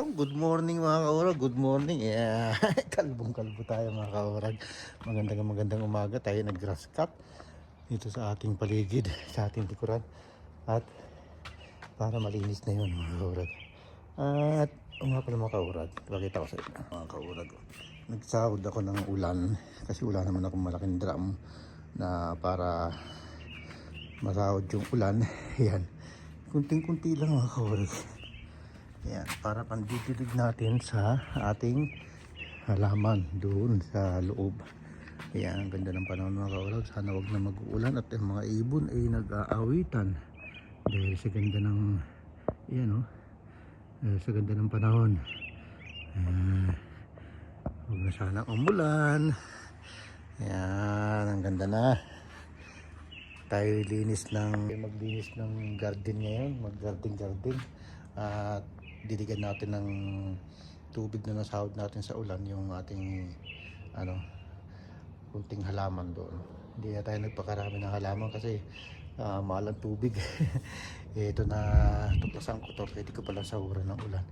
Oh, good morning mga kaurag, good morning. Yeah. kalbong kalbo tayo mga kaurag. Magandang magandang umaga tayo nag-grass cut dito sa ating paligid, sa ating likuran. At para malinis na yun mga kaurag. At nga pala mga kaurag, pakita ko sa inyo mga kaurag. Nagsahod ako ng ulan kasi wala naman akong malaking drum na para masahod yung ulan. Yan. Kunting-kunti lang mga kaurag. Yan, para pandidilig natin sa ating halaman doon sa loob. Yan, ang ganda ng panahon mga kaurag. Sana wag na mag-uulan at ang mga ibon ay nag-aawitan. Dahil sa ganda ng, yan o, dahil sa ganda ng panahon. Yan, huwag na sana umulan. Yan, ang ganda na. Tayo linis ng, maglinis ng garden ngayon, mag-garden garden. At diligan natin ng tubig na nasahod natin sa ulan yung ating ano kunting halaman doon. Hindi na tayo nagpakarami ng halaman kasi uh, mahal ang tubig. Eh, ito na tuklasan ko to hindi ko pala sahuran ng ulan.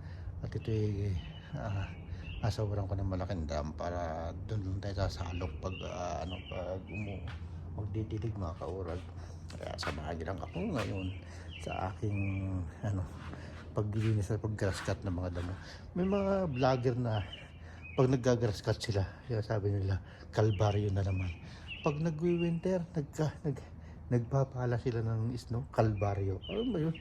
At ito ay uh, asahuran ko ng malaking dam para doon lang tayo sasalok pag ah, ano pag umu magdidilig mga kaurag. Kaya samahan niyo lang ako ngayon sa aking ano paglilinis sa pag-grass cut ng mga damo. May mga vlogger na pag nag-grass cut sila, sabi nila, kalbaryo na naman. Pag nag-winter, nagka, nag, nagpapala sila ng snow, kalbaryo. Ano ba yun?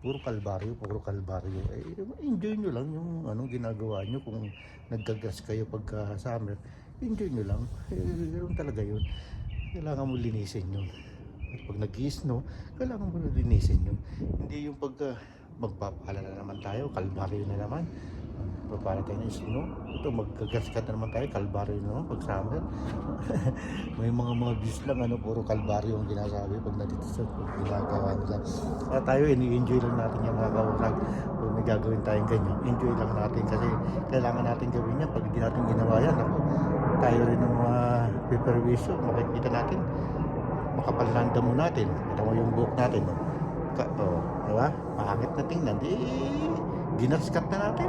Puro kalbaryo, puro kalbaryo. Eh, enjoy nyo lang yung anong ginagawa nyo kung nag-grass kayo pagka summer. Enjoy nyo lang. Eh, talaga yun. Kailangan mo linisin yun. At pag nag-snow, kailangan mo na linisin yun. Hindi yung pagka magpapala na naman tayo, kalbaryo na naman. Papala tayo ng snow. Ito, magkagaskat na naman tayo, kalbaryo na naman pag summer. May mga mga views lang, ano, puro kalbaryo ang ginasabi pag sa pag ginagawa nila. Kaya tayo, ini-enjoy lang natin yung mga kaurag. Kung may gagawin tayong ganyan, enjoy lang natin kasi kailangan natin gawin yan. Pag hindi natin ginawa yan, ako, tayo rin ng mga peperwisyo, makikita natin makapal na natin. Kita mo yung buhok natin. No? Ka, oh, diba? Pangit na tingnan. Di, ginaskat na natin.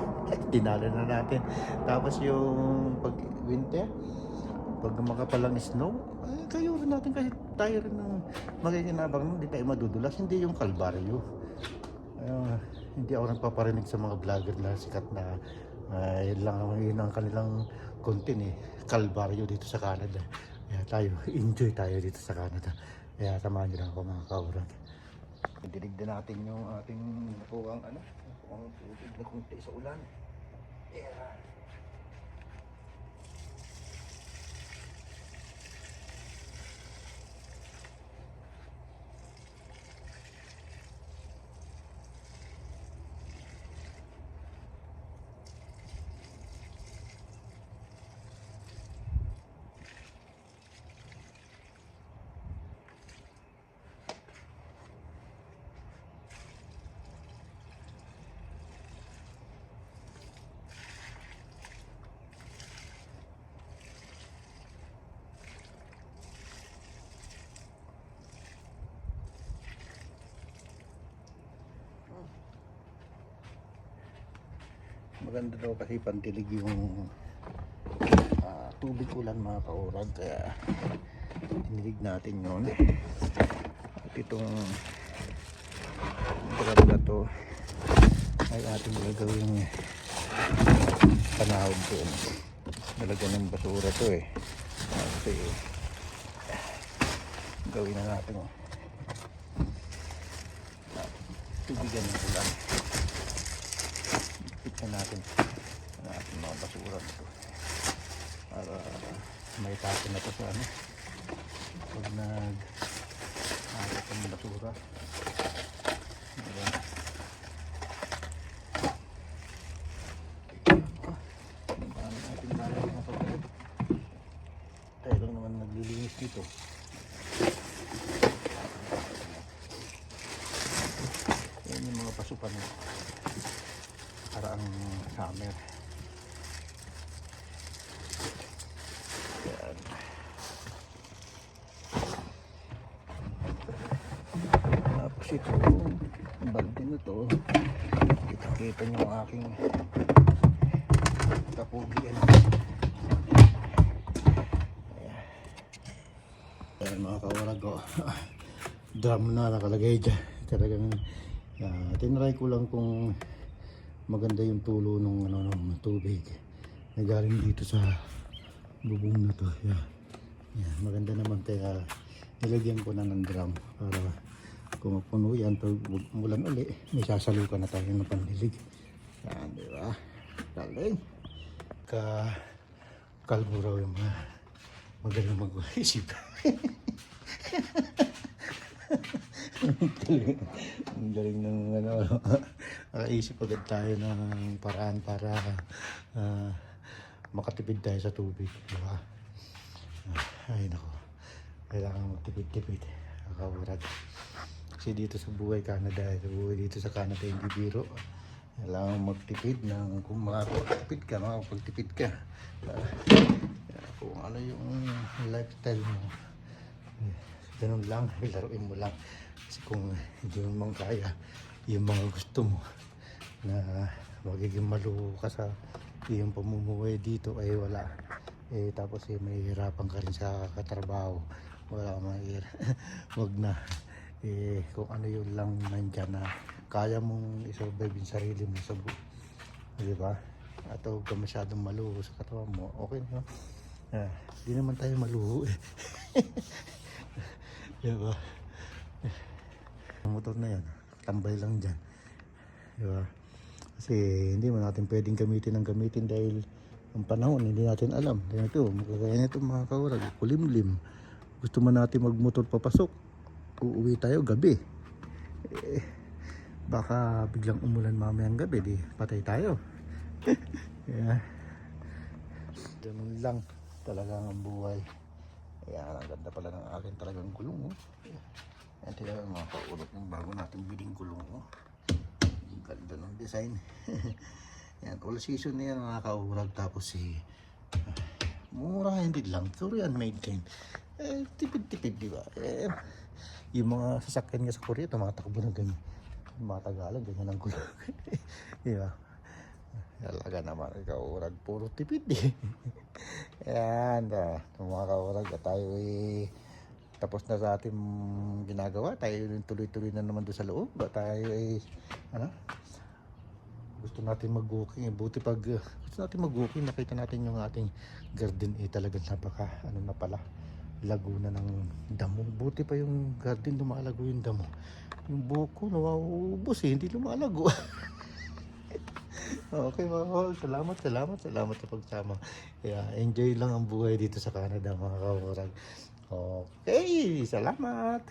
Tinalo na natin. Tapos yung pag winter, pag makapalang snow, eh, kayo rin natin kasi tayo rin ng magiginabang hindi tayo madudulas. Hindi yung kalbaryo. Uh, hindi ako nagpaparinig sa mga vlogger na sikat na uh, yun lang yun ang kanilang content eh. Kalbaryo dito sa Canada. Kaya tayo, enjoy tayo dito sa Canada. Kaya samahan nyo lang ako mga kaurag. Dinig din natin yung ating nakuhang ano, nakuhang tubig na kunti sa ulan. Yeah. Maganda daw kasi pantilig yung ah, tubig ulan mga kaurag. Kaya tinilig natin yun. At itong grab na to ay ating gagawin panahod doon talaga ng basura to eh. Kasi gawin na natin oh. tubigan ng ulan picture natin ang ating mga basura nito. Para may tapon na ito sa ano. Pag nag ah, alat ang basura. Diba? tayo lang naman naglilinis dito. Yan yung mga pasukan. nito Summer. Yan. Tapos ito, to. Kita-kita niyo ang aking kapugian. Ayan mga kawarag ko. Drum na nakalagay dyan. Talagang uh, tinry ko lang kung maganda yung tulo ng ano, ng tubig na galing dito sa bubong na to. Yeah. Yeah, maganda naman kaya nilagyan ko na ng drum para kung mapuno yan pag mulan uli may sasalukan na tayo ng pandilig. Yan, di ba? Galing. Ka kalbo raw yung mga magaling mag-isip. Ang galing ng ano, nakaisip agad tayo ng paraan para ah, makatipid tayo sa tubig, di ba? Ah, Ay nako, kailangan magtipid-tipid, nakawurad. Kasi dito sa buhay Canada, sa buhay dito sa Canada hindi biro. Kailangan magtipid ng kung makakapagtipid ka, makakapagtipid ka. Ah, kung ano yung lifestyle mo, ganun lang, laruin mo lang. Kasi kung hindi mo man kaya, yung mga gusto mo na magiging maluho ka sa iyong pamumuhay dito ay wala. Eh, tapos eh, may hirapan ka rin sa katrabaho. Wala mahir. Wag na. Eh, kung ano yun lang nandyan na kaya mong isurvive yung sarili mo sa bu- Di ba? At huwag ka masyadong maluho sa katawan mo. Okay na. Ah, di naman tayo maluho eh. Di ba? Motor na yan, tambay lang dyan. Di ba? Kasi hindi mo natin pwedeng gamitin ng gamitin dahil ang panahon hindi natin alam. Dahil ito, magkagaya nito mga kaurag, kulimlim. Gusto man natin magmotor papasok, uuwi tayo gabi. Eh, baka biglang umulan mamayang gabi, di patay tayo. yeah. Ganun lang talagang ang buhay. Ayan, ang ganda pala ng akin talagang gulong. Oh. Yan, tingnan mo mga kaulot ng bago natin biling gulong. Oh. Ganda ng design. yan, all season na yan mga kaurag. Tapos si mura hindi lang. Korean made din. Eh, tipid-tipid, di ba? Eh, yung mga sasakyan nga sa Korea, tumatakbo ng ganyan. Tagalog, ganyan ang gulong. di ba? Talaga naman, kaurag, puro tipid eh. Yan, ah, mga kaurag, tayo eh, tapos na sa ating ginagawa, tayo tuloy-tuloy na naman doon sa loob. Ba tayo eh, ano? Gusto natin mag-walking, eh, buti pag uh, gusto natin mag-walking, nakita natin yung ating garden eh, talagang napaka, ano na pala, laguna ng damo. Buti pa yung garden, lumalago yung damo. Yung buko, nawawubos eh, hindi lumalago. Okay mga kawal, salamat, salamat, salamat sa pagsama. Yeah, enjoy lang ang buhay dito sa Canada mga kawarag. Okay, salamat.